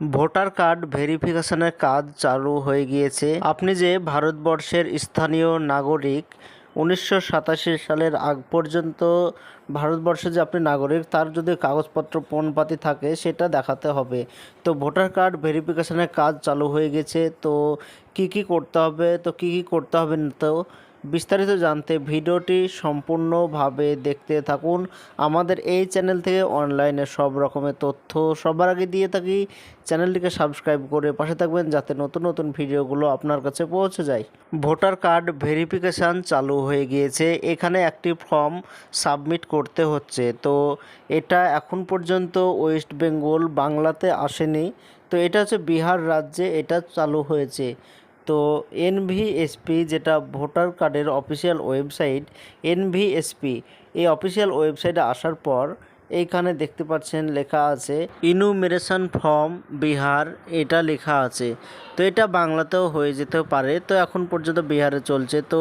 Voter card ভেরিফিকেশনের কাজ চালু হয়ে গিয়েছে। আপনি যে ভারতবর্ষের স্থানীয় নাগরিক, উনিশশো সাতাশি সালের আগ পর্যন্ত ভারতবর্ষে যে আপনি নাগরিক, তার যদি কাগজপত্র প্রমাণপাতি থাকে, সেটা দেখাতে হবে। তো ভোটার কার্ড ভেরিফিকেশনের কাজ চালু হয়ে গেছে, তো কি কি করতে হবে, তো কি কি করতে হবে না, তো বিস্তারিত জানতে ভিডিওটি সম্পূর্ণভাবে দেখতে থাকুন। আমাদের এই চ্যানেল থেকে অনলাইনে সব রকমের তথ্য সবার আগে দিয়ে থাকি। চ্যানেলটিকে সাবস্ক্রাইব করে পাশে থাকবেন যাতে নতুন নতুন ভিডিওগুলো আপনার কাছে পৌঁছে যায়। ভোটার কার্ড ভেরিফিকেশান চালু হয়ে গিয়েছে। এখানে একটি ফর্ম সাবমিট করতে হচ্ছে। তো এটা এখন পর্যন্ত ওয়েস্ট বেঙ্গল বাংলাতে আসেনি। তো এটা হচ্ছে বিহার রাজ্যে এটা চালু হয়েছে। তো এনভিএসপি যেটা ভোটার কার্ডের অফিসিয়াল ওয়েবসাইট এনভিএসপি এই অফিসিয়াল ওয়েবসাইটে আসার পর এইখানে দেখতে পাচ্ছেন লেখা আছে ইনুমেরেশন ফর্ম বিহার এটা লেখা আছে। তো এটা বাংলাতেও হয়ে যেতে পারে। তো এখন পর্যন্ত বিহারে চলছে। তো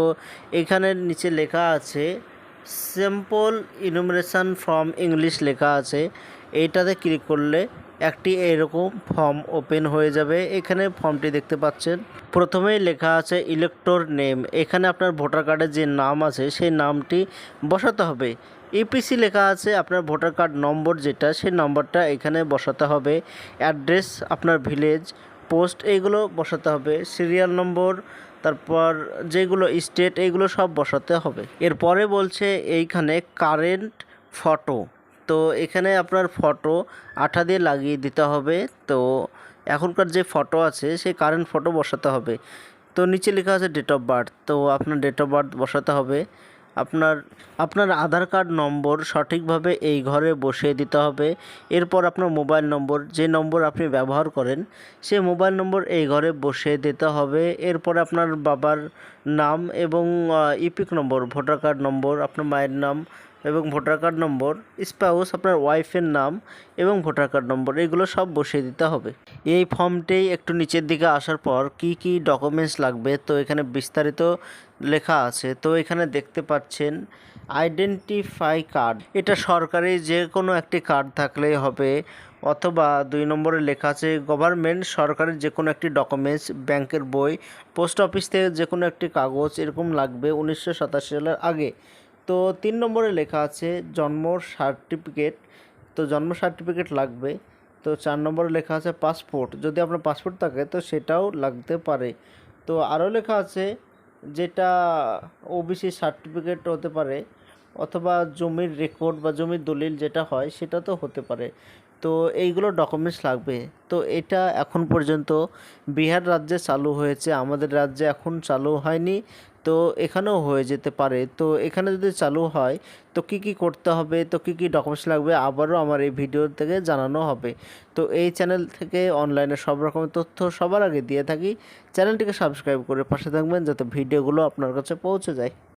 এখানে নিচে লেখা আছে সিম্পল ইনুমারেশন ফর্ম ইংলিশ লেখা আছে। এইটাতে ক্লিক করলে একটি এরকম ফর্ম ওপেন হয়ে যাবে। এখানে ফর্মটি দেখতে পাচ্ছেন। প্রথমেই লেখা আছে ইলেক্টর নেম। এখানে আপনার ভোটার কার্ডের যে নাম আছে, সেই নামটি বসাতে হবে। ইপিসি লেখা আছে আপনার ভোটার কার্ড নম্বর যেটা, সেই নম্বরটা এখানে বসাতে হবে। অ্যাড্রেস আপনার ভিলেজ, পোস্ট এইগুলো বসাতে হবে। সিরিয়াল নম্বর, তারপর যেগুলো স্টেট এইগুলো সব বসাতে হবে। এরপরে বলছে এইখানে কারেন্ট ফটো। তো এখানে আপনার ফটো আঠা দিয়ে লাগিয়ে দিতে হবে। তো এখনকার যে ফটো আছে, সেই কারেন্ট ফটো বসাতে হবে। তো নিচে লেখা আছে ডেট অফ বার্থ তো আপনার ডেট অফ বার্থ বসাতে হবে। আপনার আপনার আধার কার্ড নম্বর সঠিকভাবে এই ঘরে বসিয়ে দিতে হবে। এরপর আপনার মোবাইল নম্বর যে নম্বর আপনি ব্যবহার করেন, সেই মোবাইল নম্বর এই ঘরে বসিয়ে দিতে হবে। এরপর আপনার বাবার নাম এবং EPIC number voter card number আপনার মায়ের নাম এবং ভোটার কার্ড নম্বর স্পাউস আপনার ওয়াইফের নাম এবং ভোটার কার্ড নম্বর, এগুলো সব বসিয়ে দিতে হবে। এই ফর্মটি একটু নিচের দিকে আসার পর কি কি ডকুমেন্টস লাগবে, তো এখানে বিস্তারিত লেখা আছে। তো এখানে দেখতে পাচ্ছেন আইডেন্টিফাই কার্ড এটা সরকারি যে কোনো একটি কার্ড থাকলেই হবে, অথবা দুই নম্বরে লেখা আছে গভর্নমেন্ট সরকারের যে কোনো একটি ডকুমেন্টস ব্যাংকের বই পোস্ট অফিস থেকে যে কোনো একটি কাগজ, এরকম লাগবে উনিশশো সাতাশি সালের আগে। তো তিন নম্বরে লেখা আছে জন্ম সার্টিফিকেট, তো জন্ম সার্টিফিকেট লাগবে। তো চার নম্বরে লেখা আছে পাসপোর্ট, যদি আপনার পাসপোর্ট থাকে তো সেটাও লাগতে পারে। তো আরও লেখা আছে যেটা ওবিসি সার্টিফিকেট হতে পারে, অথবা জমির রেকর্ড বা জমির দলিল যেটা হয় সেটা তো হতে পারে। তো এইগুলো ডকুমেন্টস লাগবে। তো এটা এখন পর্যন্ত বিহার রাজ্যে চালু হয়েছে। আমাদের রাজ্যে এখন চালু হয়নি। তো এখানেও হয়ে যেতে পারে। তো এখানে যদি চালু হয়, তো কি কি করতে হবে? তো কি কি ডকুমেন্টস লাগবে? আবারও আমার এই ভিডিও থেকে জানানো হবে। তো এই চ্যানেল থেকে অনলাইনে সব রকমের তথ্য সবার আগে দিয়ে থাকি। চ্যানেলটিকে সাবস্ক্রাইব করে পাশে থাকবেন যাতে ভিডিওগুলো আপনার কাছে পৌঁছে যায়।